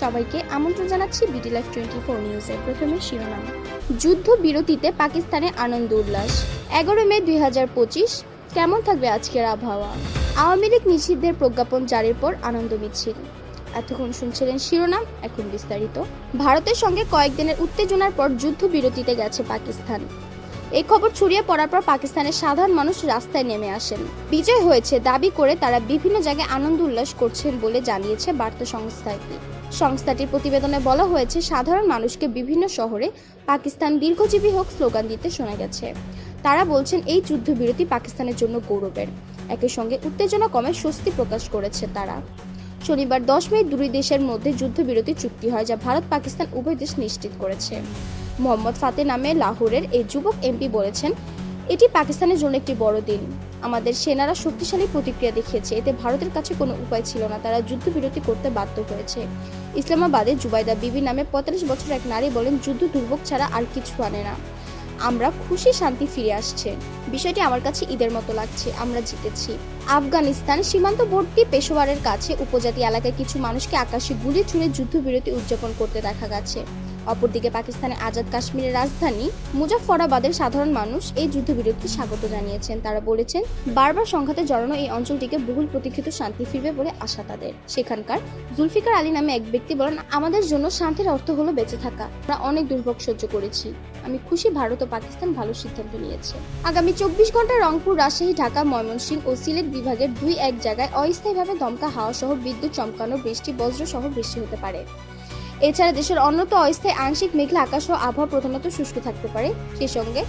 সবাইকে আমন্ত্রণ জানাচ্ছি বিডি লাইফ টোয়েন্টি ফোর নিউজের প্রথমে শিরোনাম। যুদ্ধ বিরতিতে পাকিস্তানে আনন্দ উল্লাস। এগারো মে দুই হাজার পঁচিশ, কেমন থাকবে আজকের আবহাওয়া? আওয়ামী লীগ নিষিদ্ধের প্রজ্ঞাপন জারির পর আনন্দ মিছিল। এতক্ষণ শুনছিলেন শিরোনাম, এখন বিস্তারিত। ভারতের সঙ্গে কয়েকদিনের উত্তেজনার পর যুদ্ধ বিরতিতে গেছে পাকিস্তান। এই খবর ছড়িয়ে পড়ার পর পাকিস্তানের সাধারণ মানুষ রাস্তায় নেমে আসেন। বিজয় হয়েছে দাবি করে তারা বিভিন্ন জায়গায় আনন্দ উল্লাস করছেন বলে জানিয়েছে বার্তা সংস্থাটি। সংস্থাটির প্রতিবেদনে বলা হয়েছে, সাধারণ মানুষকে বিভিন্ন শহরে পাকিস্তান দীর্ঘজীবী হোক স্লোগান দিতে শোনা গেছে। তারা বলছেন, এই যুদ্ধবিরতি পাকিস্তানের জন্য গৌরবের। একই সঙ্গে উত্তেজনা কমে স্বস্তি প্রকাশ করেছে তারা। শনিবার দশ মে দুই দেশের মধ্যে যুদ্ধবিরতি চুক্তি হয়, যা ভারত পাকিস্তান উভয় দেশ নিশ্চিত করেছে। মোহাম্মদ ফাতে নামে লাহোরের এই যুবক এমপি বলেছেন, এটি পাকিস্তানের জন্য একটি বড় দিন। আমাদের সেনারা শক্তিশালী প্রতিক্রিয়া দেখিয়েছে। এতে ভারতের কাছে কোনো উপায় ছিল না। তারা যুদ্ধবিরতি করতে বাধ্য হয়েছে। ইসলামাবাদে জুবাইদা বিবি নামে পঁয়তাল্লিশ বছর এক নারী বলেন, যুদ্ধ দুর্ভোগ ছাড়া আর কিছু আনে না। আমরা খুশি, শান্তি ফিরে আসছে। বিষয়টি আমার কাছে ঈদের মতো লাগছে। আমরা জিতেছি। আফগানিস্তান সীমান্তবর্তী পেশোয়ারের কাছে উপজাতি এলাকায় কিছু মানুষকে আকাশে গুলি ছুড়ে যুদ্ধবিরতি উদযাপন করতে দেখা গেছে। অপরদিকে পাকিস্তানের আজাদ কাশ্মীরের রাজধানী মুজাফফরাবাদের সাধারণ মানুষ এই যুদ্ধবিরতিকে স্বাগত জানিয়েছেন। তারা বলেছেন, বারবার সংঘাতে জড়ানো এই অঞ্চলটিকে বহুল প্রতীক্ষিত শান্তি ফিরবে বলে আশা তাদের। সেখানকার জুলফিকার আলী নামে এক ব্যক্তি বলেন, আমাদের জন্য শান্তির অর্থ হলো বেঁচে থাকা। আমরা অনেক দুর্ভোগ সহ্য করেছি। আমি খুশি ভারত ও পাকিস্তান ভালো সিদ্ধান্ত নিয়েছে। আগামী চব্বিশ ঘণ্টা রংপুর, রাজশাহী, ঢাকা, ময়মনসিংহ ও সিলেট বিভাগের দুই এক জায়গায় অস্থায়ীভাবে দমকা হাওয়া সহ বিদ্যুৎ চমকানো বৃষ্টি বজ্র সহ বৃষ্টি হতে পারে। এছাড়া দেশের অন্যত অস্থায়ী আংশিক মেঘলা আকাশ ও আবহাওয়া প্রধানত শুষ্ক থাকতে পারে। সেই সঙ্গে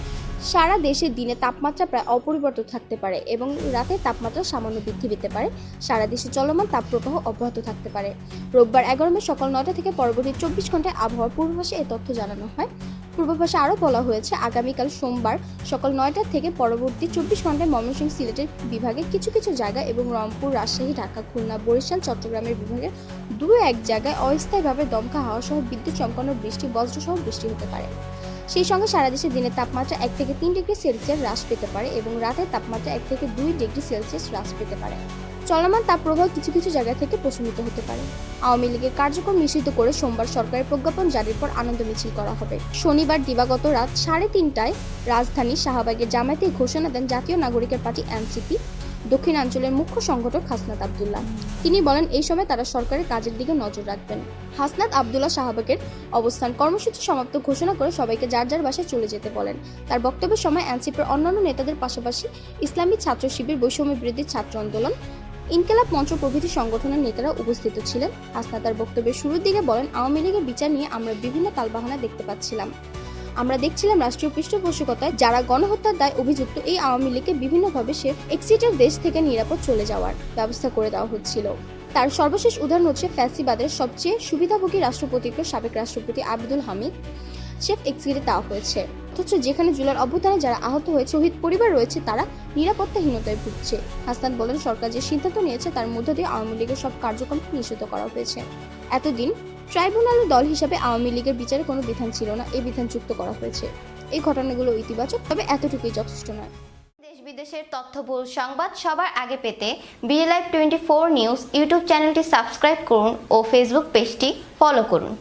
সারা দেশে দিনে তাপমাত্রা প্রায় অপরিবর্তিত থাকতে পারে এবং রাতে তাপমাত্রা সামান্য বৃদ্ধি পেতে পারে। সারা দেশে চলমান তাপপ্রবাহ অব্যাহত থাকতে পারে। রোববার এগারো মে সকাল নটা থেকে পরবর্তী চব্বিশ ঘন্টায় আবহাওয়ার পূর্বাভাসে এ তথ্য জানানো হয়। পূর্বাভাসে আরও বলা হয়েছে, আগামীকাল সোমবার সকাল নয়টা থেকে পরবর্তী চব্বিশ ঘন্টায় ময়মনসিংহ সিলেটের বিভাগে কিছু কিছু জায়গা এবং রংপুর, রাজশাহী, ঢাকা, খুলনা, বরিশাল, চট্টগ্রামের বিভাগের দু এক জায়গায় অস্থায়ীভাবে দমকা হাওয়া সহ বিদ্যুৎ চমকানো বৃষ্টি বজ্র সহ বৃষ্টি হতে পারে। সেই সঙ্গে সারা দেশে দিনের তাপমাত্রা এক থেকে তিন ডিগ্রি সেলসিয়াস হ্রাস পেতে পারে এবং রাতের তাপমাত্রা এক থেকে দুই ডিগ্রি সেলসিয়াস হ্রাস পেতে পারে। চলমান তাপপ্রবাহ কিছু কিছু জায়গা থেকে প্রশমিত হতে পারে। আওয়ামী লীগের কার্যক্রম নিষিদ্ধ করে সোমবার সরকারের প্রজ্ঞাপন জারির পর আনন্দ মিছিল করা হবে। শনিবার দিবাগত রাত সাড়ে তিনটায় রাজধানী শাহবাগের জামায়াতে ঘোষণা দেন জাতীয় নাগরিকের পার্টি এনসিপি, দক্ষিণাঞ্চলের মুখ্য সংগঠক হাসনাত আবদুল্লাহ। তিনি বলেন, এই সময় তারা সরকারের কাজের দিকে নজর রাখবেন। হাসনাত আবদুল্লাহ শাহবাগের অবস্থান কর্মসূচি সমাপ্ত ঘোষণা করে সবাইকে যার যার বাসায় চলে যেতে বলেন। তার বক্তব্যের সময় এনসিপির অন্যান্য নেতাদের পাশাপাশি ইসলামী ছাত্র শিবির বৈষম্য বিরোধী ছাত্র আন্দোলন ইনকেলাব মঞ্চ প্রভৃতি সংগঠনের নেতারা উপস্থিত ছিলেন। হাসনা তার বক্তব্যের শুরুর দিকে বলেন, আওয়ামী লীগের বিচার নিয়ে আমরা বিভিন্ন তালবাহানা দেখতে পাচ্ছিলাম। আমরা দেখছিলাম রাষ্ট্রীয় পৃষ্ঠপোষকতায় যারা গণহত্যার দায় অভিযুক্ত, এই আওয়ামী লীগকে বিভিন্নভাবে সে এক্সিটের দেশ থেকে নিরাপদ চলে যাওয়ার ব্যবস্থা করে দেওয়া হচ্ছিল। তার সর্বশেষ উদাহরণ হচ্ছে ফ্যাসিবাদের সবচেয়ে সুবিধাভোগী রাষ্ট্রপতিকে সাবেক রাষ্ট্রপতি আব্দুল হামিদ। শেফ এক্সিটে দেওয়া হয়েছে। অথচ যেখানে জুলার অভ্যুত্থানে যারা আহত হয়ে শহীদ পরিবার রয়েছে, তারা নিরাপত্তাহীনতায় ভুগছে। হাসান বলেন, সরকার যে সিদ্ধান্ত নিয়েছে, তার মধ্য দিয়ে আওয়ামী লীগের সব কার্যক্রম নিষিদ্ধ করা হয়েছে। এতদিন ট্রাইব্যুনালের দল হিসাবে আওয়ামী লীগের বিচারে কোনো বিধান ছিল না, এই বিধান যুক্ত করা হয়েছে। এই ঘটনাগুলো ইতিবাচক, তবে এতটুকুই যথেষ্ট নয়। দেশ বিদেশের তথ্যবহুল সংবাদ সবার আগে পেতে BD live twenty four news YouTube চ্যানেলটি সাবস্ক্রাইব করুন ও ফেসবুক পেজটি ফলো করুন।